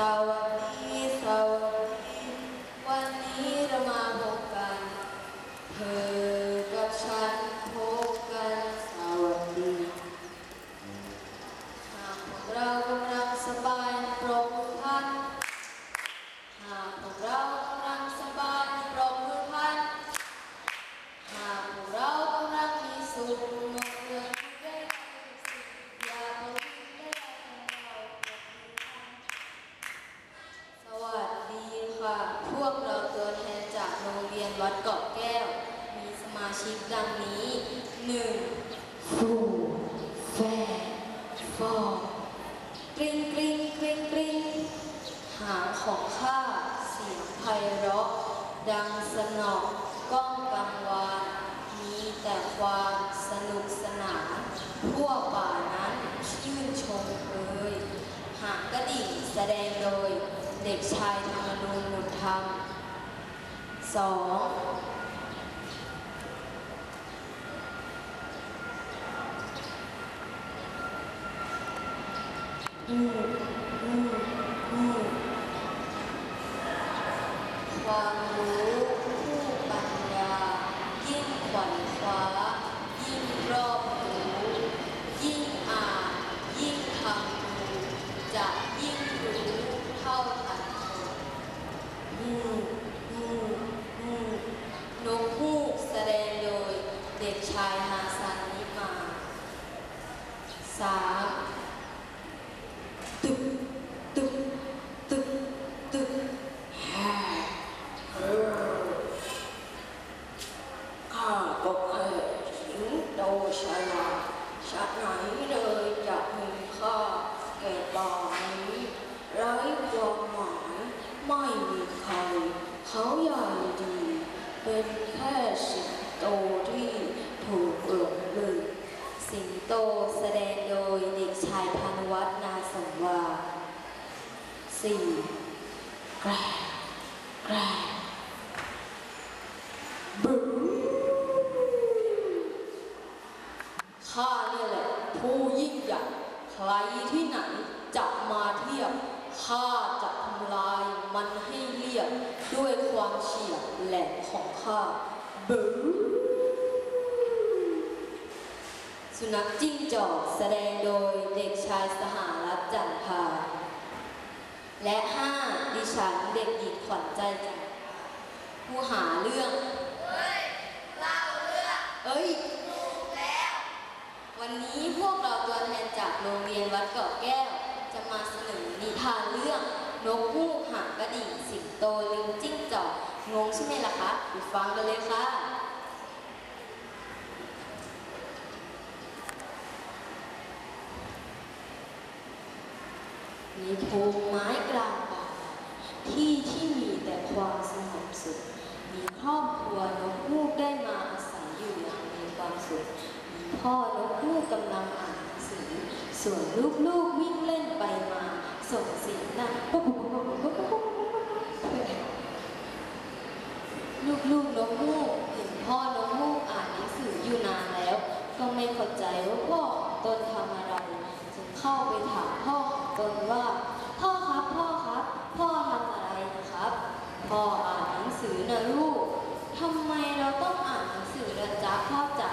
ส ตัวแทนจากโรงเรียนวัดเกาะแก้ว มีสมาชิกดังนี้หนึ่งฟูแฟฟอกริงกริงกริงกริงหางของข้าเสียงไพเราะ ดังสนอกก้องกังวานมีแต่ความสนุกสนานทั่วป่านั้นชื่นชมเอ่ยหางกระดิ่งแสดงโดย เด็กชายธรรมนูญบุตรธรรม สองอืมอืมอืมวางมือผู้ปัญญา ยิ่งขวัญคว้า ยิ่งรอบรู้ ยิ่งอ่าน ยิ่งทำดูจะยิ่งรู้เท่าทันคนอืมอืมอืมนกฮูกแสดงโดยเด็กชายฮาซันนิมาสาม ตึกตึกตึกตึกแฮ่เออข้าก็แค่สิงโตชลาชัดไหนเลยจะมีค่าแก่ป่านี้ไร้ความหมายไม่มีใคร เขาใหญ่ดี เป็นแค่สิงโตที่ถูกหลงลืม สิงโตแสดงโดยเด็กชายพานุวัฒน์นาสังวาสี่แกรแกรบึ้ข้าเนี่ยแหละผู้ยิ่งใหญ่ใครที่ไหนจะมาเทียบข้าจะทำลายมันให้เรียบด้วยความเฉียบแหลมของข้าบึ้ สุนัขจิ้งจอกแสดงโดยเด็กชายสหรัฐจันทาและห้าดิฉันเด็กหญิงขวัญใจจันทาผู้หาเรื่อง เฮ้ยเล่าเรื่องเอ้ยถูกแล้ว วันนี้พวกเราตัวแทนจากโรงเรียนวัดเกาะแก้ว จะมาเสนอนิทานเรื่องนกฮูกหางกระดิ่งสิงโตลิงจิ้งจอกงงใช่ไหมล่ะคะไปฟังกันเลยค่ะ มีโพรงไม้กลางป่าที่ที่มีแต่ความสงบสุข มีครอบครัวนกฮูกได้มาอาศัยอยู่อย่างมีความสุข มีพ่อนกฮูกกำลังอ่านหนังสือ ส่วนลูกๆวิ่งเล่นไปมา ส่งเสียงดังปุ๊บปุ๊บปุ๊บปุ๊บปุ๊บลูกๆนกฮูกเห็นพ่อนกฮูกอ่านหนังสืออยู่นานแล้ว ก็ไม่เข้าใจว่าพ่อตนทำอะไรจึงเข้าไปถามพ่อ นว่า พ่อครับพ่อครับ พ่อทำอะไรนะครับ พ่ออ่านหนังสือนะลูกทำไมเราต้องอ่านหนังสือละจ๊ะพ่อจ๋า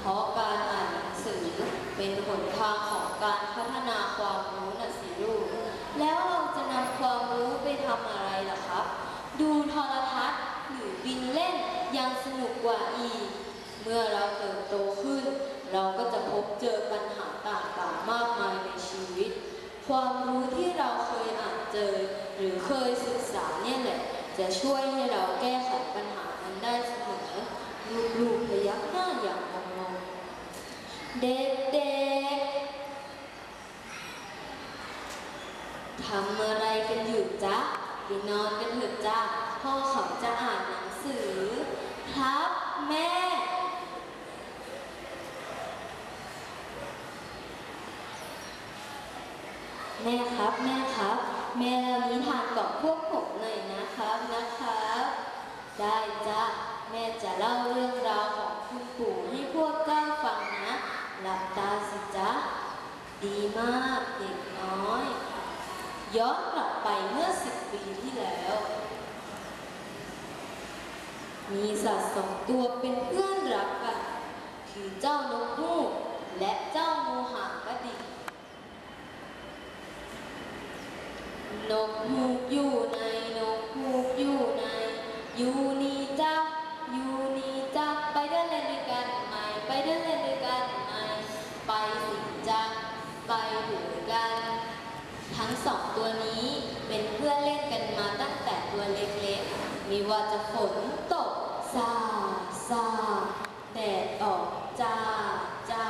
เพราะการอ่านหนังสือเป็นหนทางของการพัฒนาความรู้นะสิลูกแล้วเราจะนำความรู้ไปทำอะไรล่ะครับ ดูโทรทัศน์หรือบินเล่นยังสนุกกว่าอีก เมื่อเราเติบโตขึ้น เราก็จะพบเจอปัญหาต่างๆมากมายในชีวิต ความรู้ที่เราเคยอ่านเจอ หรือเคยศึกษาเนี่ยแหละ จะช่วยให้เราแก้ไขปัญหานั้นได้เสมอลูกๆพยักหน้าอย่างงงเด็กๆทำอะไรกันอยู่จ๊ะไปนอนกันเถอะจ้าพ่อเขาจะอ่านหนังสือครับแม่ แม่ครับแม่ครับ แม่เล่านิทานกับพวกผมหน่อยนะครับนะครับ ได้จ้ะแม่จะเล่าเรื่องราวของคุณปู่ให้พวกเจ้าฟังนะหลับตาสิจ๊ะดีมากเด็กน้อย ย้อนกลับไปเมื่อสิบปีที่แล้ว มีสัตว์สองตัวเป็นเพื่อนรักกันคือเจ้านกฮูกและเจ้างูหางกระดิ่ง นกฮูกอยู่ในนกฮูกอยู่ในอยู่นี่จ้าอยู่นี่จ้าไปเดินเล่นด้วยกันไหมไปเดินเล่นด้วยกันไหมไปสิจ้าไปด้วยกัน ทั้งสองตัวนี้เป็นเพื่อนเล่นกันมาตั้งแต่ตัวเล็กๆมีว่าจะฝนตกซาซาแดดออกจ้าจ้า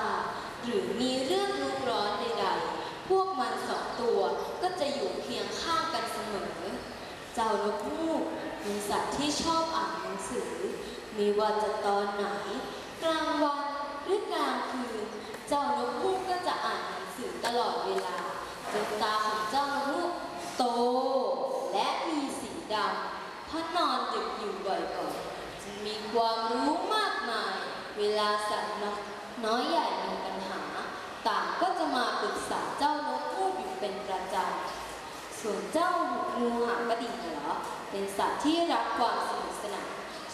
หรือมีเรื่องรุกร้อนใดๆ พวกมันสองตัวก็ จะอยู่เคียงข้างกันเสมอ เจ้านกฮูกเป็นสัตว์ที่ชอบอ่านหนังสือ มีว่าจะตอนไหน กลางวันหรือกลางคืน เจ้านกฮูกก็จะอ่านหนังสือตลอดเวลาจนตาของเจ้านกฮูกโต และมีสีดำถ้านอนดึกอยู่บ่อยๆจึงมีความรู้มากมาย เวลาสัตว์น้อยใหญ่มีปัญหา ต่างก็จะมาปรึกษาเจ้า เป็นประจำส่วนเจ้างูหางกระดิ่งเหรอ เป็นสัตว์ที่รักความสนุกสนาน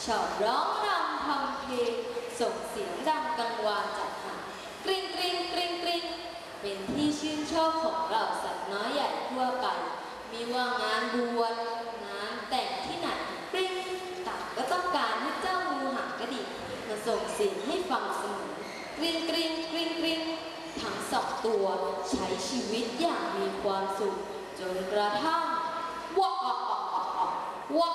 ชอบร้องรำทำเพลงส่งเสียงดังกังวานจัดหางกริ๊งกริ๊งกริ๊งกริ๊งเป็นที่ชื่นชอบของเราสัตว์น้อยใหญ่ทั่วไป มีว่างานบวช ทั้งสองตัว ใช้ชีวิตอย่างมีความสุข จนกระทั่งว่าว่า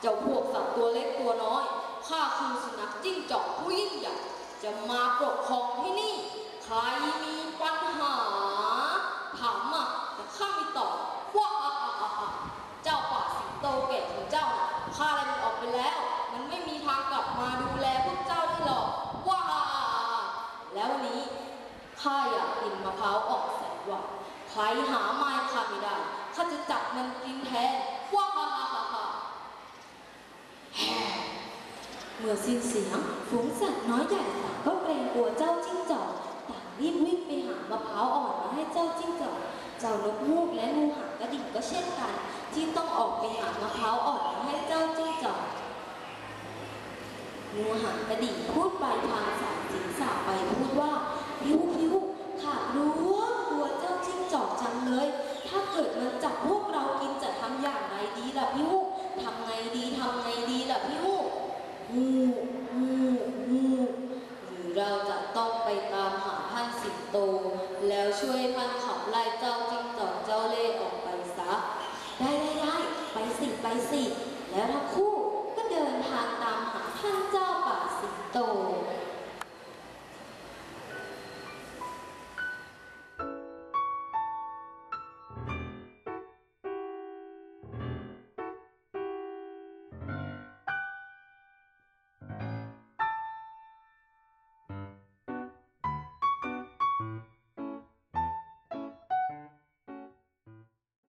เจ้าพวกสัตว์ตัวเล็กตัวน้อยข้าคือสุนัขจิ้งจอกผู้ยิ่งใหญ่จะมาปกครองที่นี่ใครมีปัญหา ถามมาแต่ข้าไม่ตอบว้าเจ้าป่าสิงโตแก่ของเจ้าน่ะข้าไล่มันออกไปแล้ว มันไม่มีทางกลับมาดูแลพวกเจ้าได้หรอกว้าแล้ววันนี้ ข้าอยากกินมะพร้าวอ่อนแสนหวานใครหาไม้ข้าไม่ได้ข้าจะจับมันกินแทนว้าฮ่าฮ่าฮ่าฮ่าแฮ่เมื่อสิ้นเสียงฝูงสัตว์น้อยใหญ่ต่างก็เกรงกลัวเจ้าจิ้งจอกต่างรีบวิ่งไปหามะพร้าวอ่อนมาให้เจ้าจิ้งจอกเจ้านกฮูกและงูหางกระดิ่งก็เช่นกัน ที่ต้องออกไปหามะพร้าวอ่อนมาให้เจ้าจิ้งจอกงูหางกระดิ่งพูดไปทางสายสิงสาไปพูดว่าพิวพิวข้ารู้ว่ากลัวเจ้าจิ้งจอกจังเลย ถ้าเกิดมันจับพวกเรากินจะทำอย่างไรดีล่ะพิวทำไงดีทำไงดีล่ะพิวงูงูงูหรือเราจะต้องไปตามหาท่านสิงโต แล้วช่วยท่านขับไล่